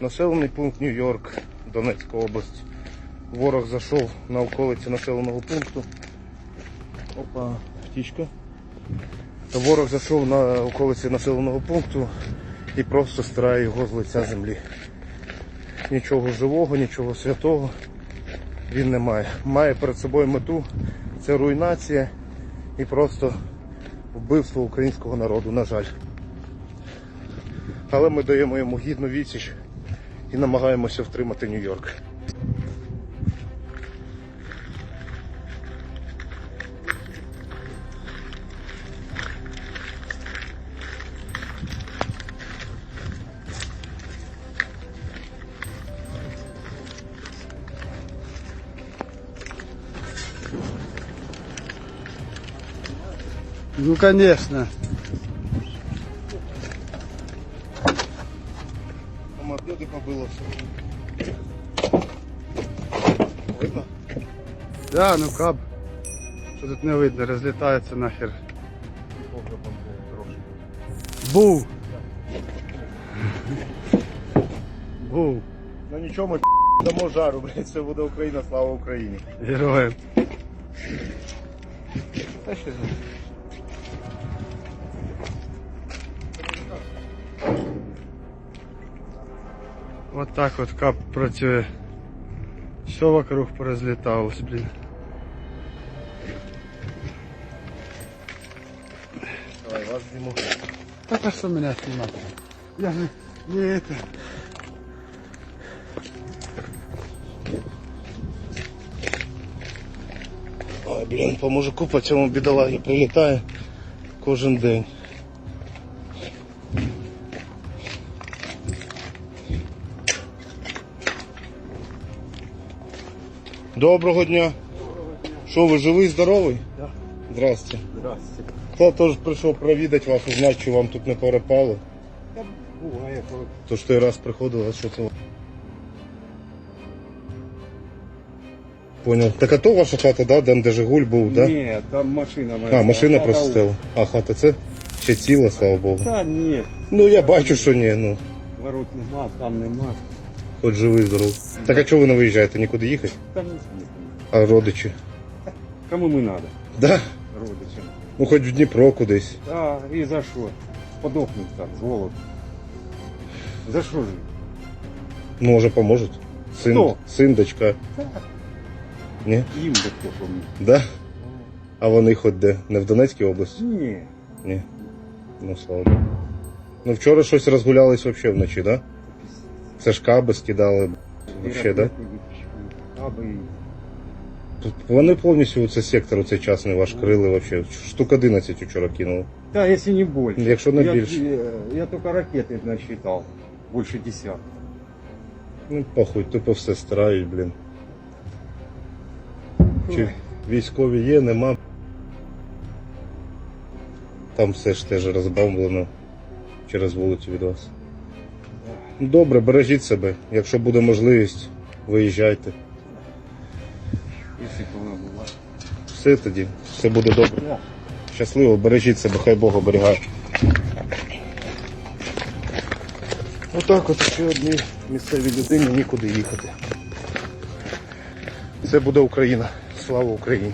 Населений пункт Нью-Йорк, Донецька область. Ворог зайшов на околиці населеного пункту. Опа, птічка. Ворог зайшов на околиці населеного пункту і просто стирає його з лиця землі. Нічого живого, нічого святого він не має. Має перед собою мету це руйнація і просто вбивство українського народу, на жаль. Але ми даємо йому гідну відсіч і намагаємося втримати Нью-Йорк. Ну, конечно. Люди побило все. Видно? Да, ну кап. Що тут не видно, розлітається нахер. Погребом був. Ну нічого, ми дамо жару, блядь, це буде Україна, слава Україні. Героєм. Та ще Вот так от кап працює. Все вокруг порозліталось, блін. Давай, вас зніму. Так а що мене знімати? Я же не это. Ой, блін, по мужику по цьому бідолагі прилітає кожен день. Доброго дня. Що, ви живий, здоровий? Да. Здрасте. Здравствуйте. Я теж прийшов провідати вас, узнати, чи вам тут не перепало. Та буває, коли То що той раз приходила, що це. Понял. Так а то ваша хата, да? Там де Жигуль був, да? Ні, там машина моя. А, машина Та- просто та- стела. А хата це ще ціла, слава Богу. Та ні, Ну я бачу, що ні, ну. ворот нема, там нема. Хоч живий, здоровий. Так а чого ви не виїжджаєте? Нікуди їхати? Сміє. А родичі? Кому ми надо, Да? родичам? Ну хоч в Дніпро кудись. А, і за що? Подохнуть там, з голоду. За що ж? Ну, Може поможуть. Син, Хто? син, дочка. Ні? Їм би хто поміг. Да? А вони хоч де? Не в Донецькій області? Ні. Ні. Ну слава Богу. Ну вчора щось розгулялись вообще вночі, да? Це ж каби скидали. Вообще, да? Аби і Вони повністю це сектор у цей час не ваш крили вообще. Штук 11 вчора кинули. Да, если не больше. Якщо не більше. Я, я только ракеты насчитал. Больше десятка. Ну похуй, тупо все стирають, блін. Чи військові є, нема. Там все ж теж розбавлено через вулицю від вас. Добре, бережіть себе. Якщо буде можливість, виїжджайте. Все тоді, все буде добре. Щасливо, бережіть себе, хай Бог оберігає. Отак от ще одній місцевій людині нікуди їхати. Це буде Україна. Слава Україні!